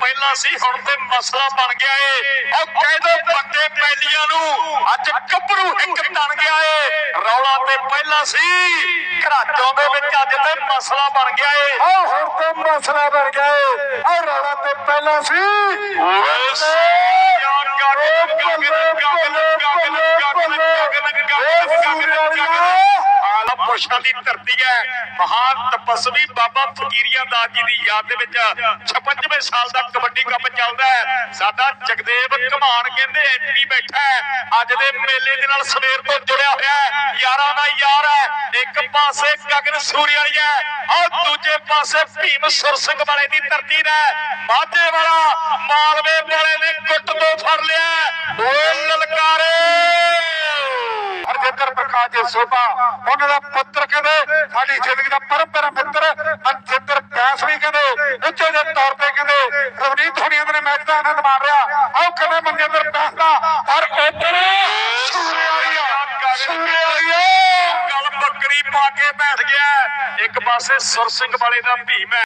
ਪਹਿਲਾਂ ਸੀ ਹੁਣ ਤੇ ਮਸਲਾ ਬਣ ਗਿਆ ਏ। ਉਹ ਕਹਿ ਦੋ ਪੱਕੇ ਪੈਲੀਆਂ ਨੂੰ। ਅੱਜ ਗੱਭਰੂ ਇੱਕ ਤਣ ਗਿਆ ਏ। ਰੌਲਾ ਤੇ ਪਹਿਲਾਂ ਸੀ ਘਰਾਟੋਂ ਦੇ ਵਿੱਚ ਅੱਜ ਤੇ ਮਸਲਾ ਬਣ ਗਿਆ ਏ। ਆਹ ਹੁਣ ਤੇ ਮਸਲਾ ਬਣ ਗਿਆ ਏ। ਆਹ ਰੌਲਾ ਤੇ ਪਹਿਲਾਂ ਸੀ। ਆਲਾ ਦੀ ਧਰਤੀ ਹੈ। ਮਹਾਨ ਤਪਸਵੀ ਬਾਬਾ ਫਕੀਰੀਆ ਦਾਸ ਜੀ ਦੀ ਯਾਦ ਦੇ ਵਿੱਚ 56ਵੇਂ ਸਾਲ ਦਾ ਕਬੱਡੀ ਕੱਪ ਚੱਲਦਾ ਹੈ। ਸਾਡਾ ਜਗਦੇਵ ਘਮਾਨ ਕਹਿੰਦੇ ਐਮਪੀ ਬੈਠਾ ਹੈ। ਅੱਜ ਦੇ ਮੇਲੇ ਦੇ ਨਾਲ ਸਵੇਰ ਤੋਂ ਜੁੜਿਆ ਹੋਇਆ ਹੈ। ਯਾਰਾਂ ਦਾ ਯਾਰ ਹੈ। ਇੱਕ ਪਾਸੇ ਗਗਨ ਸੂਰੀ ਵਾਲੀ ਹੈ ਔਰ ਦੂਜੇ ਪਾਸੇ ਭੀਮ ਸੁਰ ਵਾਲੇ ਦੀ ਧਰਤੀ ਦਾ ਮਾਝੇ ਵਾਲਾ ਮਾਲਵੇ ਵਾਲੇ ਨੇ ਗੁੱਟ ਤੋਂ ਫੜ ਲਿਆ ਓਏ ਲਲਕਾਰੇ। ਹਰਜਿੰਦਰ ਪ੍ਰਕਾਸ਼ ਜੀ ਸੋਭਾ, ਉਹਨਾਂ ਦਾ ਸਾਡੀ ਜ਼ਿੰਦਗੀ ਦਾ ਪਰੰਪਰਾ ਮਿੱਤਰ ਮਨਜਿੰਦਰ ਕੈਸ ਵੀ ਕਹਿੰਦੇ, ਉੱਚੇ ਦੇ ਤੌਰ ਤੇ ਕਹਿੰਦੇ, ਰਵਨੀਤ ਹੋਣੀਆਂ ਦੇ ਮੈਚ ਦਾ ਆਨੰਦ ਮਾਣ ਰਿਹਾ। ਆਓ ਕਹਿੰਦੇ ਮਨਜਿੰਦਰ ਕੈਸ ਦਾ ਪਰ ਓਪਨ ਸੂਰੇ ਵਾਲੀ ਸੂਰੇ ਵਾਲੀ ਗੱਲ ਬੱਕਰੀ ਪਾ ਕੇ ਬੈਠ ਗਿਆ। ਇੱਕ ਪਾਸੇ ਸੁਰ ਸਿੰਘ ਵਾਲੇ ਦਾ ਭੀਮ ਹੈ।